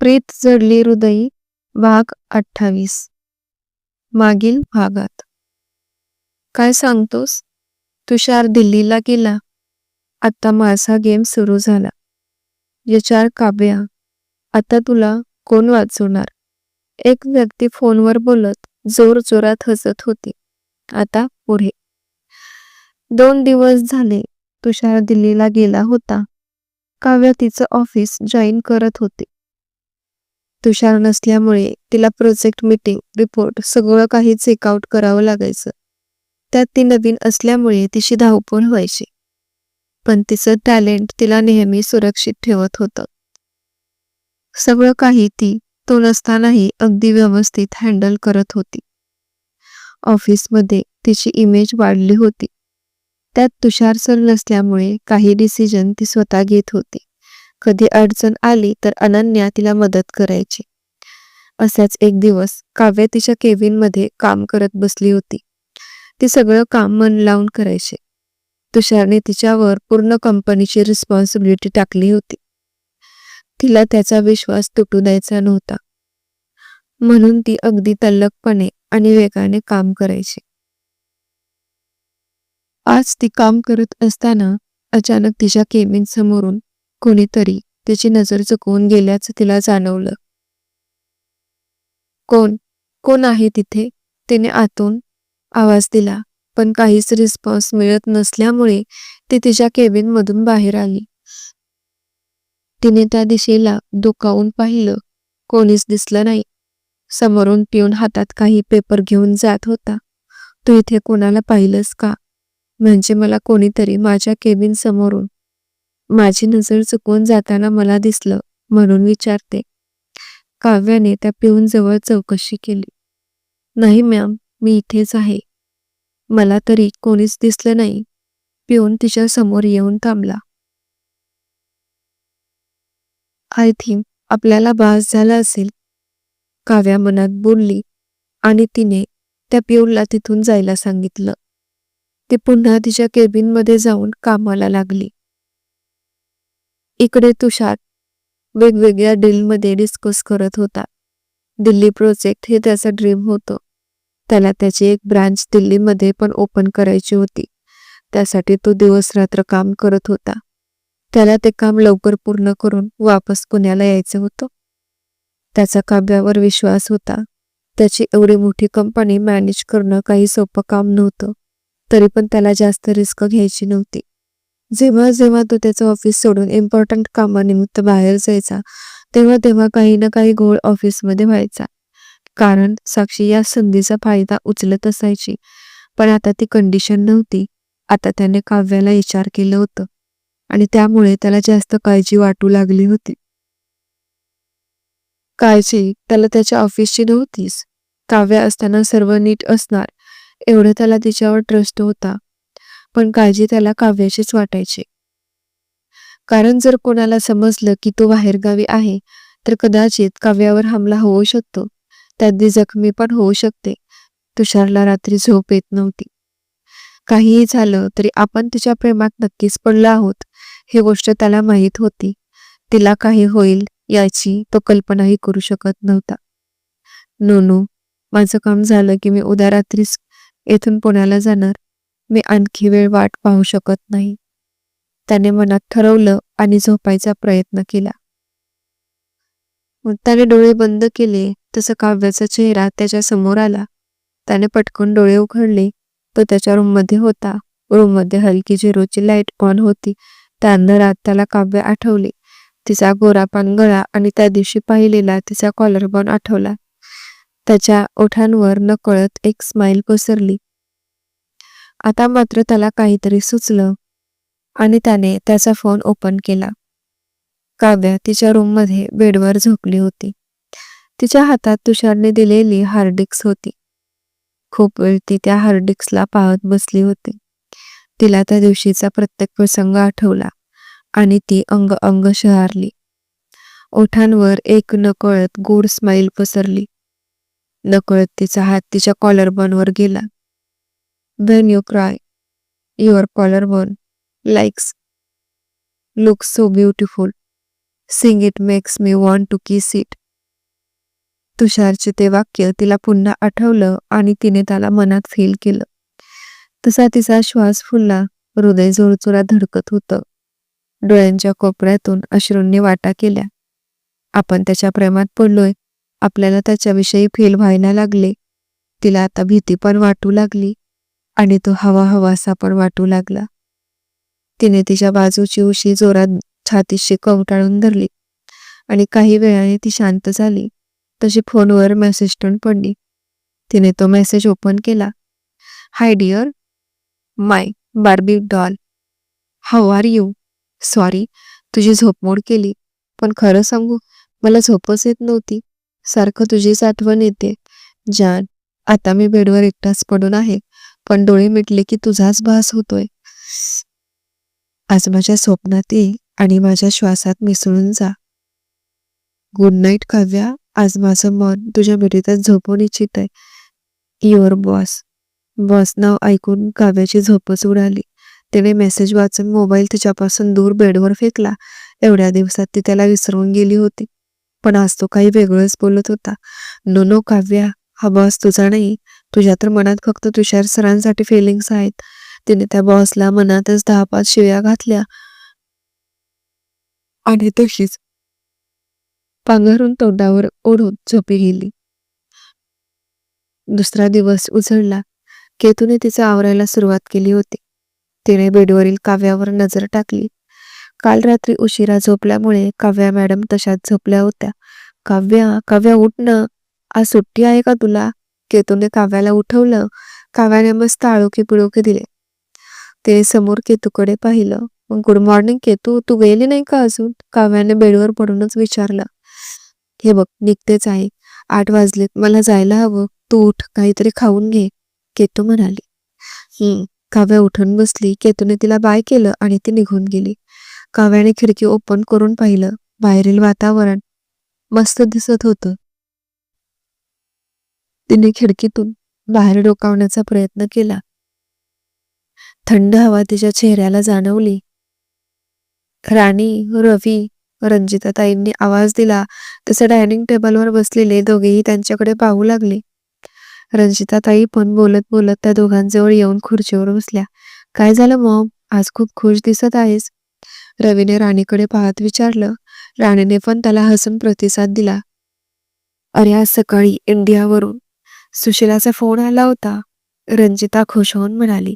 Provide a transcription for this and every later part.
प्रीत जडली हृदयी भाग अठ्ठावीस. मागील भागात. काय सांगतोस? तुषार दिल्लीला गेला. आता माझा गेम सुरू झाला. यचार काव्या आता तुला कोण वाचवणार? एक व्यक्ती फोनवर बोलत जोर जोरात हसत होती. आता पुढे. दोन दिवस झाले तुषार दिल्लीला गेला होता. काव्या तिचं ऑफिस जॉईन करत होते. तुषार नसल्यामुळे तिला प्रोजेक्ट मीटिंग रिपोर्ट सगळं काही चेकआउट करावं लागायचं. त्यात ती नवीन असल्यामुळे तिची धावपळ व्हायची. पण तिचं टॅलेंट तिला नेहमी सुरक्षित ठेवत होतं. सगळं काही ती तो नसतानाही अगदी व्यवस्थित हँडल करत होती. ऑफिसमध्ये तिची इमेज वाढली होती. त्यात तुषार सर नसल्यामुळे काही डिसिजन ती स्वतः घेत होती. कधी अडचण आली तर अनन्या तिला मदत करायची. असाच एक दिवस काव्य तिच्या केविनमध्ये काम करत बसली होती. ती सगळं काम मन लावून करायचे. तुषारने तिच्यावर पूर्ण कंपनीची रिस्पॉन्सिबिलिटी टाकली होती. तिला त्याचा विश्वास तुटू द्यायचा नव्हता. म्हणून ती अगदी तल्लकपणे आणि वेगाने काम करायची. आज ती काम करत असताना अचानक तिच्या केबिन समोरून कोणीतरी तिची नजर चुकवून गेल्याचं तिला जाणवलं. कोण? कोण आहे तिथे? तिने आतून आवाज दिला पण काहीच रिस्पॉन्स मिळत नसल्यामुळे ती तिच्या केबिन मधून बाहेर आली. तिने त्या दिशेला डोकावून पाहिलं. कोणीच दिसलं नाही. समोरून पिऊन हातात काही पेपर घेऊन जात होता. तू इथे कोणाला पाहिलंस का? म्हणजे मला कोणीतरी माझ्या केबिन समोरून माझी नजर चुकून जाताना मला दिसलं म्हणून विचारते. काव्याने त्या पिऊन जवळ चौकशी केली. नाही मॅम मी इथेच आहे. मला तरी कोणीच दिसलं नाही. पिऊन तिच्या समोर येऊन थांबला. आय थिंक आपल्याला बास झाला असेल. काव्या मनात बोलली आणि तिने त्या पिऊनला तिथून जायला सांगितलं. ती पुन्हा तिच्या केबिनमध्ये जाऊन कामाला लागली. इकडे तुषार वेगवेगळ्या डीलमध्ये डिस्कस करत होता. दिल्ली प्रोजेक्ट हे त्याचं ड्रीम होतं. त्याला त्याची एक ब्रांच दिल्लीमध्ये पण ओपन करायची होती. त्यासाठी तो दिवस रात्र काम करत होता. त्याला ते काम लवकर पूर्ण करून वापस पुण्याला यायचं होतं. त्याचा काव्यावर विश्वास होता. त्याची एवढी मोठी कंपनी मॅनेज करणं काही सोपं काम नव्हतं. तरी पण त्याला जास्त रिस्क घ्यायची नव्हती. जेव्हा जेव्हा तो त्याचं ऑफिस सोडून इम्पॉर्टंट कामानिमित्त बाहेर जायचा तेव्हा तेव्हा काही ना काही घोळ ऑफिसमध्ये व्हायचा. कारण साक्षी या संधीचा फायदा उचलत असायची. पण आता ती कंडिशन नव्हती. आता त्याने काव्याला विचार केलं होतं. आणि त्यामुळे त्याला जास्त काळजी वाटू लागली होती. काळजी त्याला त्याच्या ऑफिसची नव्हतीच. काव्या असताना सर्व नीट असणार. एवढं त्याला तिच्यावर ट्रस्ट होता. पण काळजी त्याला काव्याचीच वाटायची. कारण जर कोणाला समजलं की तो बाहेरगावी आहे तर कदाचित काव्यावर हमला होऊ शकतो. त्यातली जखमी पण होऊ शकते. तुषारला रात्री झोप येत नव्हती. काहीही झालं तरी आपण तिच्या प्रेमात नक्कीच पडलो आहोत ही गोष्ट त्याला माहीत होती. तिला काही होईल याची तो कल्पनाही करू शकत नव्हता. नोनू माझं काम झालं की मी उद्या रात्रीच येथून पुण्याला जाणार. मी आणखी वेळ वाट पाहू शकत नाही. त्याने मनात ठरवलं आणि झोपायचा प्रयत्न केला. मग त्याने डोळे बंद केले तसं काव्याचा चेहरा त्याच्यासमोर आला. त्याने पटकन डोळे उघडले. तो त्याच्या रूममध्ये होता. रूममध्ये हलकी झिरोची लाइट ऑन होती. त्या अंधारात त्याला काव्य आठवले. तिचा गोरापान गळा आणि त्या दिवशी पाहिलेला तिचा कॉलर बॉन आठवला. त्याच्या ओठांवर नकळत एक स्माइल पसरली. आता मात्र त्याला काहीतरी सुचलं आणि त्याने त्याचा फोन ओपन केला. काव्या तिच्या रूममध्ये बेडवर झोपली होती. तिच्या हातात तुषारने दिलेली हार्डिक्स होती. खूप वेळ ती त्या हार्डिक्सला पाहत बसली होती. तिला त्या दिवशीचा प्रत्येक प्रसंग आठवला आणि ती अंग अंग शहारली. ओठांवर एक नकळत गोड स्माईल पसरली. नकळत तिचा हात तिच्या कॉलरबॉनवर गेला. Then you cry your collar likes, looks look so Seeing sing it makes want to to it. तुषारचे ते वाक्य तिला पुन्हा आठवलं आणि तिने त्याला मनात फील केलं. तसा तिचा श्वास फुलला हृदय जोरजोरात धडकत होतं. डोळ्यांच्या कोपऱ्यातून अश्रूंनी वाटा केल्या. आपण त्याच्या प्रेमात पडलोय आपल्याला त्याच्याविषयी फील व्हायला लागले. तिला आता भीती पण वाटू लागली. आणि तो हवा हवासा पण वाटू लागला. तिने तिच्या बाजूची उशी जोरात छातीशी कवटाळून धरली आणि काही वेळाने ती शांत झाली. तशी फोनवर मेसेज टून पडली. तिने तो मेसेज ओपन केला. Hi dear my Barbie doll how are you? Sorry तुझी झोपमोड केली. पण खरं सांगू मला झोपच येत नव्हती. सारखं तुझीच आठवण येते. जान आता मी बेडवर एकटाच पडून आहे. पण डोळे मिटले की तुझाच भास होतोय. आज माझ्या स्वप्नात ये आणि माझ्या श्वासात मिसळून जा. Good night Kavya. आज माझं मन तुझ्या मिठीतच झोपून इच्छित आहे युअर बॉस बॉस नाव ऐकून काव्याची झोपच उडाली. तिने मेसेज वाचून मोबाईल तिच्यापासून दूर बेडवर फेकला. एवढ्या दिवसात ती त्याला विसरून गेली होती. पण आज तो काही वेगळंच बोलत होता. No no Kavya. हा बॉस तुझा नाही. तुझ्या तर मनात फक्त तुषार सरांसाठी फिलिंग्स आहेत. तिने त्या बॉसला मनातच दहा पाच शिव्या घातल्या. आणि तशीच पांघरून तोंडावर ओढून झोपी गेली. दुसरा दिवस उजळला केतूने तिचं आवरायला सुरुवात केली होती. तिने बेडवरील काव्यावर नजर टाकली. काल रात्री उशिरा झोपल्यामुळे काव्या मॅडम तशाच झोपल्या होत्या. काव्या काव्या उठ ना. आज सुट्टी आहे का तुला? केतूने काव्याला उठवलं. काव्याने मस्त आळोखे पिळोखे दिले. तिने समोर केतूकडे पाहिलं. मग गुड मॉर्निंग केतू तू गेली नाही का अजून? काव्याने बेडवर पडूनच विचारलं. हे बघ निघतेच आहे. आठ वाजलेत. मला जायला हवं. तू उठ. काहीतरी खाऊन घे. केतू म्हणाली. हम्म. काव्या उठून बसली. केतूने तिला बाय केलं आणि ती निघून गेली. काव्याने खिडकी ओपन करून पाहिलं. बाहेरील वातावरण मस्त दिसत होतं. तिने खिडकीतून बाहेर डोकावण्याचा प्रयत्न केला. थंड हवा तिच्या चेहऱ्याला जाणवली. राणी रवी रंजिताताईंनी आवाज दिला. तसे डायनिंग टेबलवर बसलेले दोघेही त्यांच्याकडे पाहू लागले. रंजिताताई पण बोलत बोलत त्या दोघांजवळ येऊन खुर्चीवर बसल्या. काय झालं मॉम? आज खूप खुश दिसत आहेस. रवीने राणीकडे पाहत विचारलं. राणीने पण त्याला हसून प्रतिसाद दिला. अरे आज सकाळी इंडियावरून सुशिलाचा फोन आला होता. रंजिता खुश होऊन म्हणाली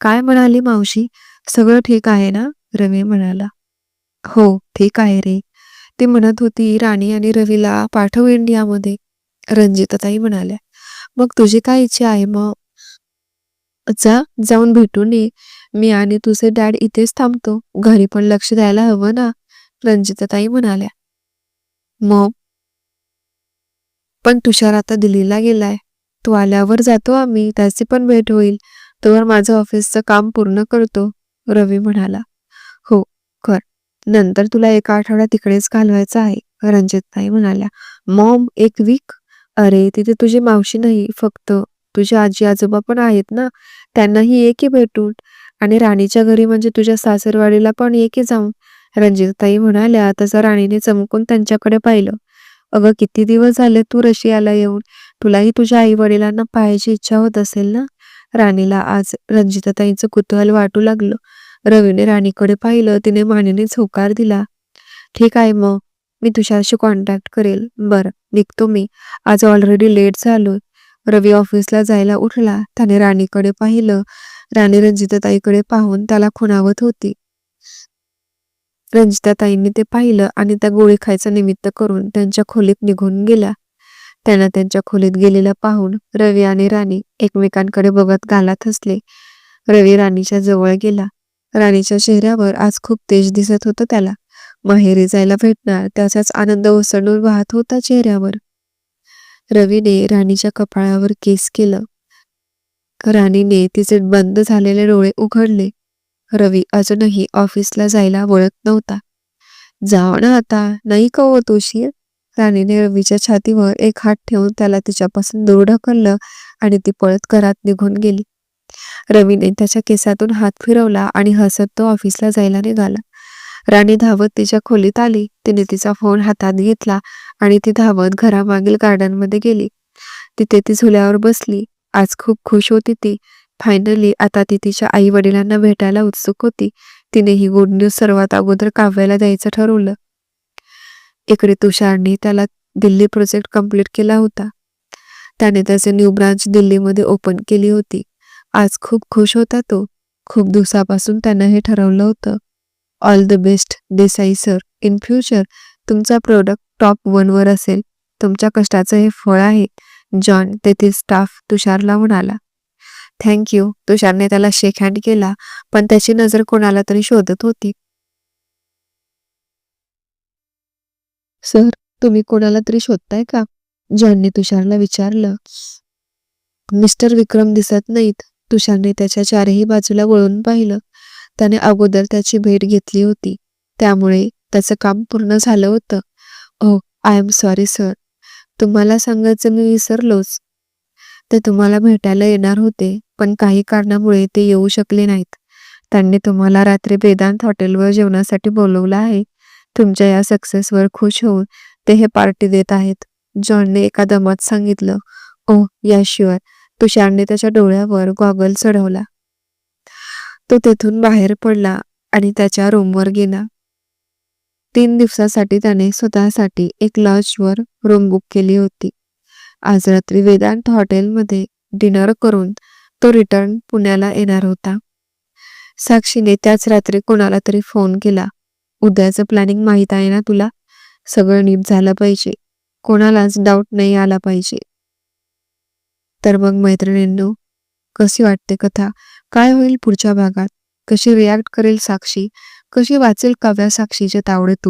काय म्हणाली मावशी? सगळं ठीक आहे ना? रवी म्हणाला हो ठीक आहे रे. ती म्हणत होती राणी आणि रवीला पाठव इंडियामध्ये. रंजिताताई म्हणाल्या मग तुझी काय इच्छा आहे मग? जा जाऊन भेटून ये. मी आणि तुझे डॅड इथेच थांबतो. घरी पण लक्ष द्यायला हवं ना? रंजिताताई म्हणाल्या मग? पण तुषार आता दिल्लीला गेलाय. तो आल्यावर जातो आम्ही त्याची पण भेट होईल. तोवर माझं ऑफिसचं काम पूर्ण करतो रवी म्हणाला. हो कर. नंतर तुला एका आठवड्या तिकडेच घालवायचं आहे रंजितताई म्हणाल्या. मॉम एक वीक अरे तिथे तुझी मावशी नाही फक्त तुझे आजी आजोबा पण आहेत ना त्यांनाही ये की भेटून. आणि राणीच्या घरी म्हणजे तुझ्या सासरवाडीला पण ये की जाऊन रणजितताई म्हणाल्या तसं राणीने चमकून त्यांच्याकडे पाहिलं. अगं किती दिवस झाले तू रशियाला येऊन? तुलाही तुझ्या आई वडिलांना पाहायची इच्छा होत असेल ना? राणीला आज रंजिताताईंचं कुतूहल वाटू लागलं. रवीने राणीकडे पाहिलं तिने मानेने झोकार दिला. ठीक आहे मग मी तुझ्याशी कॉन्टॅक्ट करेल. बरं निघतो मी. आज ऑलरेडी लेट झालो रवी ऑफिसला जायला उठला. त्याने राणीकडे पाहिलं. राणी रंजिताताईकडे पाहून त्याला खुणावत होती. रंजिताताईंनी ते पाहिलं आणि त्या गोळी खायचं निमित्त करून त्यांच्या खोलीत निघून गेल्या. त्यांना त्यांच्या खोलीत गेलेला पाहून रवी आणि राणी एकमेकांकडे बघत गालात हसले. रवी राणीच्या जवळ गेला. राणीच्या चेहऱ्यावर आज खूप तेज दिसत होतं त्याला. माहेरी जायला भेटणार त्याचाच आनंद ओसंडून वाहत होता चेहऱ्यावर. रवीने राणीच्या कपाळावर केस केलं. राणीने तिचे बंद झालेले डोळे उघडले. रवी अजूनही ऑफिसला जायला वळत नव्हता. जाव ना आता नाही का हो तोशीर राणीने रवीच्या छातीवर एक हात ठेवून त्याला तिच्यापासून दूर ढकललं आणि ती पळत घरात निघून गेली. रवीने त्याच्या केसातून हात फिरवला आणि हसत तो ऑफिसला जायला निघाला. राणी धावत तिच्या खोलीत आली. तिने तिचा फोन हातात घेतला आणि ती धावत घरामागील गार्डनमध्ये गेली. तिथे ती झुल्यावर बसली. आज खूप खुश होती ती. फायनली आता ती तिच्या आई वडिलांना भेटायला उत्सुक होती. तिने ही गुड न्यूज सर्वात अगोदर काव्याला द्यायचं ठरवलं. इकडे तुषारने त्याला दिल्ली प्रोजेक्ट कंप्लीट केला होता. त्याने त्याचे न्यू ब्रांच दिल्लीमध्ये ओपन केली होती. आज खूप खुश होता तो. खूप दिवसापासून त्यानं हे ठरवलं होतं. All the best Desai sir in future तुमचा प्रोडक्ट टॉप वनवर असेल. तुमच्या कष्टाचं हे फळ आहे. जॉन तेथील स्टाफ तुषारला म्हणाला. थँक्यू तुषारने त्याला शेक हँड केला पण त्याची नजर कोणाला तरी शोधत होती. सर तुम्ही कोणाला तरी शोधताय का? जॉनने तुषारला विचारलं. मिस्टर विक्रम दिसत नाहीत. तुषारने त्याच्या चारही बाजूला वळून पाहिलं. त्याने अगोदर त्याची भेट घेतली होती. त्यामुळे त्याचं काम पूर्ण झालं होतं. Oh I am sorry sir. तुम्हाला सांगायचं मी विसरलोच. ते तुम्हाला भेटायला येणार होते पण काही कारणामुळे ते येऊ शकले नाहीत. त्यांनी तुम्हाला रात्री वेदांत हॉटेलवर जेवणासाठी बोलवलं आहे. तुमच्या या सक्सेसवर खुश होऊन ते हे पार्टी देत आहेत. जॉनने एका दमात सांगितलं. ओ याशिवाय तुषारने त्याच्या डोळ्यावर गॉगल चढवला. तो तेथून बाहेर पडला आणि त्याच्या रूमवर गेला. तीन दिवसासाठी त्याने स्वतःसाठी एक लॉजवर रूम बुक केली होती. आज रात्री वेदांत हॉटेलमध्ये डिनर करून तो रिटर्न पुण्याला येणार होता. साक्षीने त्याच रात्री कोणाला तरी फोन केला. उद्याचं प्लॅनिंग माहीत आहे ना तुला? सगळं नीट झालं पाहिजे. कोणालाच डाऊट नाही आला पाहिजे. तर मग मैत्रिणींनो कशी वाटते कथा? काय होईल पुढच्या भागात? कशी रिॲक्ट करेल साक्षी? कशी वाचेल काव्या साक्षीचे तावडे तू?